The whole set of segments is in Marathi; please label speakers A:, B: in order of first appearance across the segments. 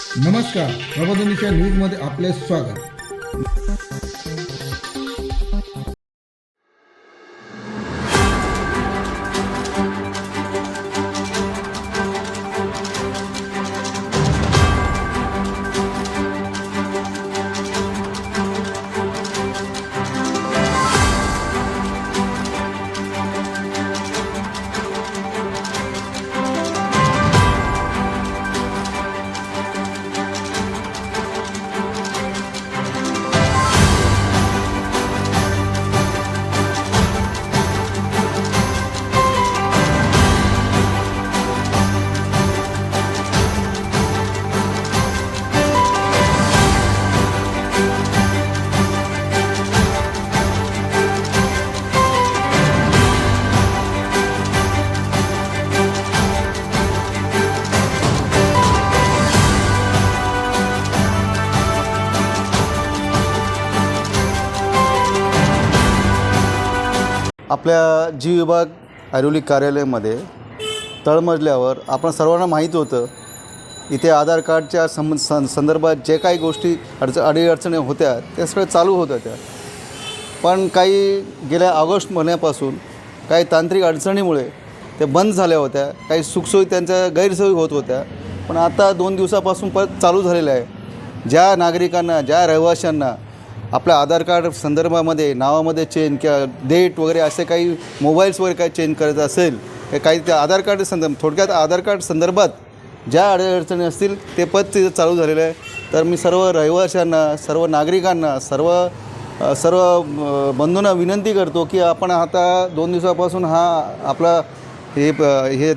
A: नमस्कार प्रबोधिनीच्या न्यूजमध्ये आपले स्वागत.
B: आपल्या जी विभाग ऐरोली कार्यालयामध्ये तळमजल्यावर आपण सर्वांना माहीत होतं इथे आधार कार्डच्या सं सं संदर्भात जे काही गोष्टी अडच अडीअडचणी होत्या त्या सगळ्या चालू होत्या त्या. पण काही गेल्या ऑगस्ट महिन्यापासून काही तांत्रिक अडचणीमुळे ते बंद झाल्या होत्या काही सुखसोयी त्यांच्या गैरसोयी होत होत्या. पण आता दोन दिवसापासून परत चालू झालेलं आहे. ज्या नागरिकांना ज्या रहिवाशांना आपल्या आधार कार्ड संदर्भामध्ये नावामध्ये चेंज किंवा डेट वगैरे असे काही मोबाईल्स वगैरे काही चेंज करायचं असेल काही त्या आधार कार्ड संदर्भ थोडक्यात आधार कार्ड संदर्भात ज्या अडचणी असतील ते पद तिथं चालू झालेलं आहे. तर मी सर्व रहिवाशांना सर्व नागरिकांना सर्व सर्व बंधूंना विनंती करतो की आपण आता दोन दिवसापासून हा आपला हे प- हे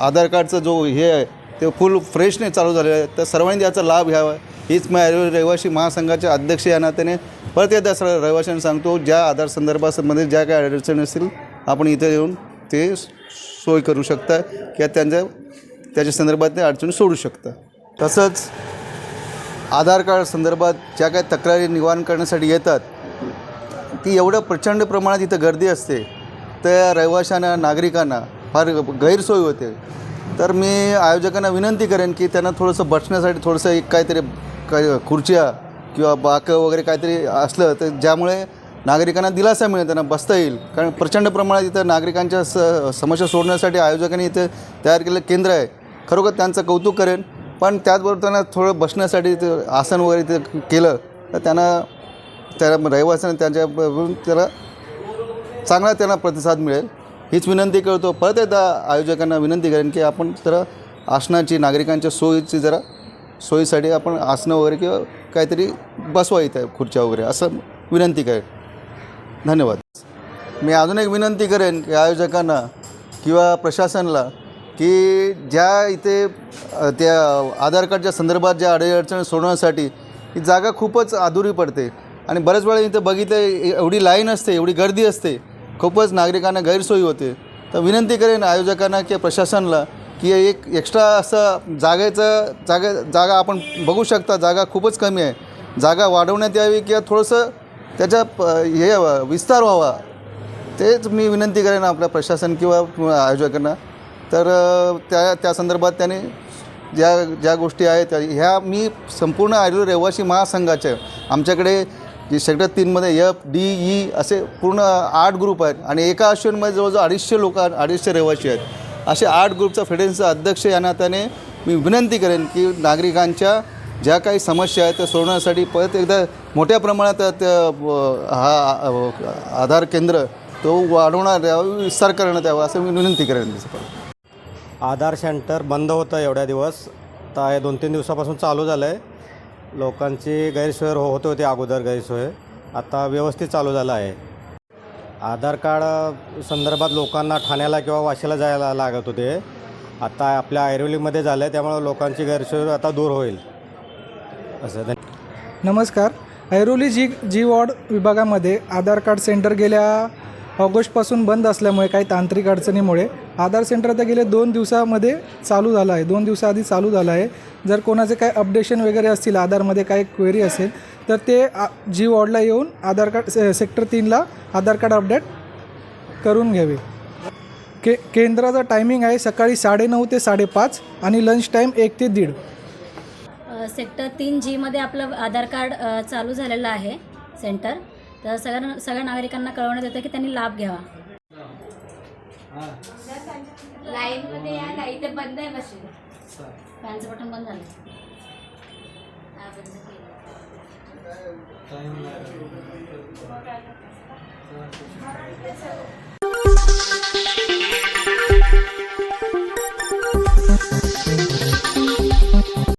B: आधार कार्डचं जो हे आहे ते फुल फ्रेशने चालू झालेलं आहे. तर सर्वांनी याचा लाभ घ्यावा. हीच मी रहिवासी महासंघाचे अध्यक्ष या नात्याने परत एकदा सर्व रहिवाशांना सांगतो ज्या आधार संदर्भामध्ये ज्या काही अडचणी असतील आपण इथे येऊन ते सोय करू शकता किंवा त्यांच्या त्याच्या संदर्भात ते अडचणी सोडू शकता. तसंच आधार कार्ड संदर्भात ज्या काही तक्रारी निवारण करण्यासाठी येतात ती एवढं प्रचंड प्रमाणात इथं गर्दी असते त्या रहिवाशांना नागरिकांना फार गैरसोय होते. तर मी आयोजकांना विनंती करेन की त्यांना थोडंसं बसण्यासाठी थोडंसं एक काहीतरी काही खुर्च्या किंवा बाकं वगैरे काहीतरी असलं तर ज्यामुळे नागरिकांना दिलासा मिळेल त्यांना बसता येईल. कारण प्रचंड प्रमाणात इथं नागरिकांच्या स समस्या सोडण्यासाठी आयोजकांनी इथं तयार केलेलं केंद्र आहे. खरोखर त्यांचं कौतुक करेन. पण त्याचबरोबर त्यांना थोडं बसण्यासाठी ते आसन वगैरे ते केलं तर त्यांना त्या रहिवाशांना त्यांच्या त्याला चांगला त्यांना प्रतिसाद मिळेल. हीच विनंती करतो. परत एकदा आयोजकांना विनंती करेन की आपण जरा आसनाची नागरिकांच्या सोयीची जरा सोयीसाठी आपण आसनं वगैरे किंवा काहीतरी बसवा इथं खुर्च्या वगैरे असं विनंती करेन. धन्यवाद. मी अजून एक विनंती करेन की आयोजकांना किंवा प्रशासनाला की ज्या इथे त्या आधार कार्डच्या संदर्भात ज्या अडीअडचणी सोडवण्यासाठी ही जागा खूपच अधुरी पडते. आणि बऱ्याच वेळा इथे बघितलं एवढी लाईन असते एवढी गर्दी असते खूपच नागरिकांना गैरसोयी होते. तर विनंती करेन आयोजकांना किंवा प्रशासनाला की एक एक्स्ट्रा असं जागेचं जागे जागा आपण बघू शकता जागा खूपच कमी आहे. जागा वाढवण्यात यावी किंवा थोडंसं त्याच्या प हे विस्तार व्हावा. तेच मी विनंती करेन आपल्या प्रशासन किंवा आयोजकांना. तर त्या त्या संदर्भात त्याने ज्या ज्या गोष्टी आहेत ह्या मी संपूर्ण आयुर्वेद रहिवासी महासंघाच्या आमच्याकडे जे सेक्टर तीनमध्ये एफ डी ई असे पूर्ण आठ ग्रुप आहेत. आणि एका आश्रममध्ये जवळजवळ अडीचशे लोक अडीचशे रहिवासी आहेत. असे आठ ग्रुपचा फेडरेशनचा अध्यक्ष या नात्याने मी विनंती करेन की नागरिकांच्या ज्या काही समस्या आहेत त्या सोडवण्यासाठी परत एकदा मोठ्या प्रमाणात त्या हा आधार केंद्र तो वाढवणार द्यावा विस्तार करण्यात यावा असं मी विनंती करेन
C: आधार सेंटर बंद होतं एवढ्या दिवस. तर दोन तीन दिवसापासून चालू झालं आहे लोकांची गैरसोय हो- होत होती अगोदर गैरसोय. आता व्यवस्थित चालू झालं आहे. आधार कार्ड संदर्भात लोकांना ठाण्याला किंवा वाशीला जायला लागत होते. आता आपल्या ऐरोलीमध्ये झालं आहे त्यामुळे लोकांची गैरसोय आता दूर होईल. असं धन्य-
D: नमस्कार. ऐरोली जी जी वॉर्ड विभागामध्ये आधार कार्ड सेंटर गेल्या ऑगस्टपासून बंद असल्यामुळे काही तांत्रिक अडचणीमुळे आधार सेंटर आता गेले दोन दिवसामध्ये चालू झालं आहे. दोन दिवसाआधी चालू झालं आहे. जर कोणाचे काही अपडेशन वगैरे असतील आधारमध्ये काही क्वेरी असेल तर ते जी वॉर्डला येऊन आधार कार्ड से सेक्टर तीनला आधार कार्ड अपडेट करून घ्यावे. के केंद्राचा टायमिंग आहे सकाळी साडेनऊ ते साडेपाच आणि लंच टाईम एक ते दीड.
E: सेक्टर तीन जीमध्ये आपलं आधार कार्ड चालू झालेलं आहे सेंटर. तर सगळ्या सगळ्या नागरिकांना कळवण्यात येतं की त्यांनी लाभ घ्यावा. लाईनमध्ये या ना इथे बंद आहे मशीन. फॅनचं बटन बंद झालं. हा, बंद केलं.